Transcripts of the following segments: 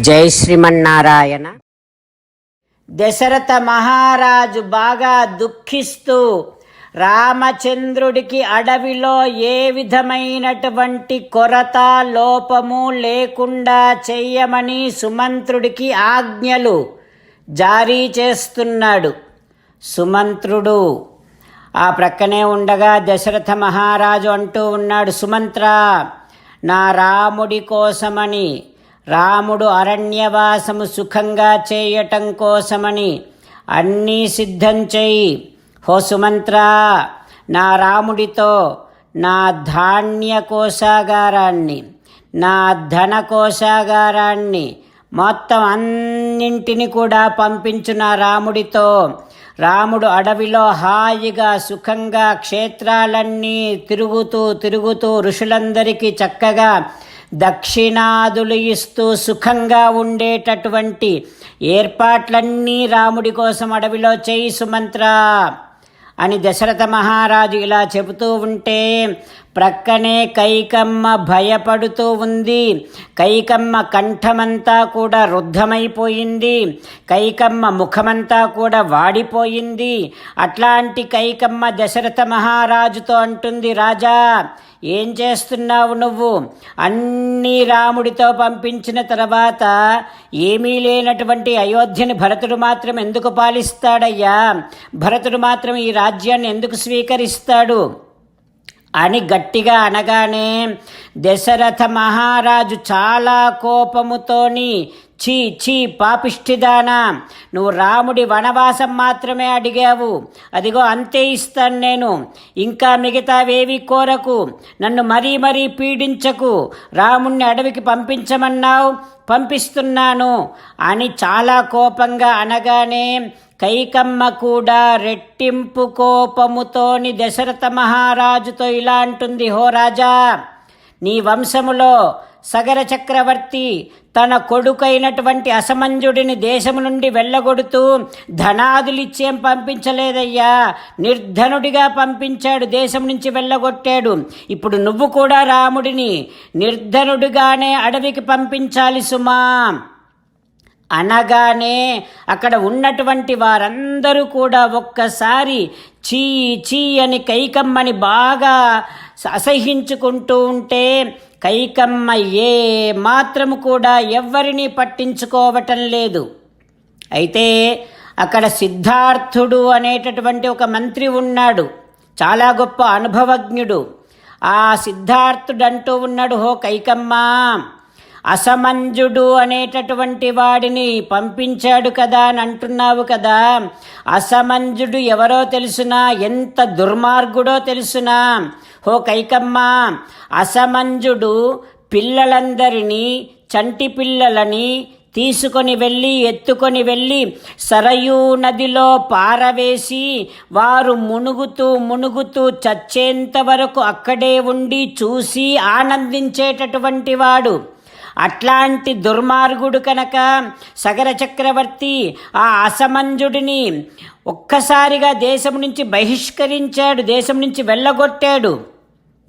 జై శ్రీమన్నారాయణ. దశరథ మహారాజు బాగా దుఃఖిస్తూ రామచంద్రుడికి అడవిలో ఏ విధమైనటువంటి కొరత లోపము లేకుండా చెయ్యమని సుమంత్రుడికి ఆజ్ఞలు జారీ చేస్తున్నాడు. సుమంత్రుడు ఆ ప్రక్కనే ఉండగా దశరథ మహారాజు అంటూ ఉన్నాడు సుమంత్ర నా రాముడి కోసమని రాముడు అరణ్యవాసము సుఖంగా చేయటం కోసమని అన్నీ సిద్ధం చేయి హో సుమంత్రా నా రాముడితో నా ధాన్య కోశాగారాన్ని నా ధన కోశాగారాన్ని మొత్తం అన్నింటిని కూడా పంపించు నా రాముడితో. రాముడు అడవిలో హాయిగా సుఖంగా క్షేత్రాలన్నీ తిరుగుతూ తిరుగుతూ ఋషులందరికీ చక్కగా దక్షిణాదులు ఇస్తూ సుఖంగా ఉండేటటువంటి ఏర్పాట్లన్నీ రాముడి కోసం అడవిలో చేయి సుమంత్ర అని దశరథ మహారాజు ఇలా చెబుతూ ఉంటే ప్రక్కనే కైకమ్మ భయపడుతూ ఉంది. కైకమ్మ కంఠమంతా కూడా రుద్ధమైపోయింది. కైకమ్మ ముఖమంతా కూడా వాడిపోయింది. అట్లాంటి కైకమ్మ దశరథ మహారాజుతో అంటుంది రాజా ఏం చేస్తున్నావు నువ్వు? అన్నీ రాముడితో పంపించిన తర్వాత ఏమీ లేనటువంటి అయోధ్యని భరతుడు మాత్రం ఎందుకు పాలిస్తాడయ్యా? భరతుడు మాత్రం ఈ రాజ్యాన్ని ఎందుకు స్వీకరిస్తాడు? అని గట్టిగా అనగానే దశరథ మహారాజు చాలా కోపముతోని చీ చీ పాపిష్టిదానా. నువ్వు రాముడి వనవాసం మాత్రమే అడిగావు. అదిగో అంతే ఇస్తాను నేను. ఇంకా మిగతావేవి కోరకు. నన్ను మరీ మరీ పీడించకు. రాముణ్ణి అడవికి పంపించమన్నావు. పంపిస్తున్నాను. అని చాలా కోపంగా అనగానే కైకమ్మ కూడా రెట్టింపు కోపముతోని దశరథ మహారాజుతో ఇలా అంటుంది హో రాజా నీ వంశములో సగర చక్రవర్తి తన కొడుకైనటువంటి అసమంజుడిని దేశము నుండి వెళ్ళగొడుతూ ధనాదులిచ్చేం పంపించలేదయ్యా. నిర్ధనుడిగా పంపించాడు దేశం నుంచి వెళ్ళగొట్టాడు. ఇప్పుడు నువ్వు కూడా రాముడిని నిర్ధనుడిగానే అడవికి పంపించాలి సుమా. అనగానే అక్కడ ఉన్నటువంటి వారందరూ కూడా ఒక్కసారి చీ చీ అని కైకమ్మని బాగా అసహించుకుంటూ ఉంటే కైకమ్మ ఏ మాత్రము కూడా ఎవ్వరినీ పట్టించుకోవటం లేదు. అయితే అక్కడ సిద్ధార్థుడు అనేటటువంటి ఒక మంత్రి ఉన్నాడు. చాలా గొప్ప అనుభవజ్ఞుడు. ఆ సిద్ధార్థుడు అంటూ ఉన్నాడు హో కైకమ్మ అసమంజుడు అనేటటువంటి వాడిని పంపించాడు కదా అని అంటున్నావు కదా. అసమంజుడు ఎవరో తెలుసునా? ఎంత దుర్మార్గుడో తెలుసునా? ఓ కైకమ్మ అసమంజుడు పిల్లలందరినీ చంటి పిల్లలని తీసుకొని వెళ్ళి ఎత్తుకొని వెళ్ళి సరయూ నదిలో పారవేసి వారు మునుగుతూ మునుగుతూ చచ్చేంత వరకు అక్కడే ఉండి చూసి ఆనందించేటటువంటి వాడు. అట్లాంటి దుర్మార్గుడు కనుక సగర చక్రవర్తి ఆ అసమంజుడిని ఒక్కసారిగా దేశం నుంచి బహిష్కరించాడు దేశం నుంచి వెళ్ళగొట్టాడు.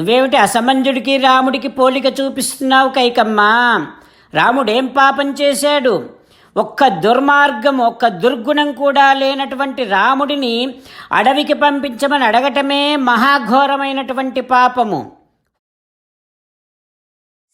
నువ్వేమిటి అసమంజుడికి రాముడికి పోలిక చూపిస్తున్నావు కైకమ్మా? రాముడేం పాపం చేశాడు? ఒక్క దుర్మార్గం ఒక్క దుర్గుణం కూడా లేనటువంటి రాముడిని అడవికి పంపించమని అడగటమే మహాఘోరమైనటువంటి పాపము.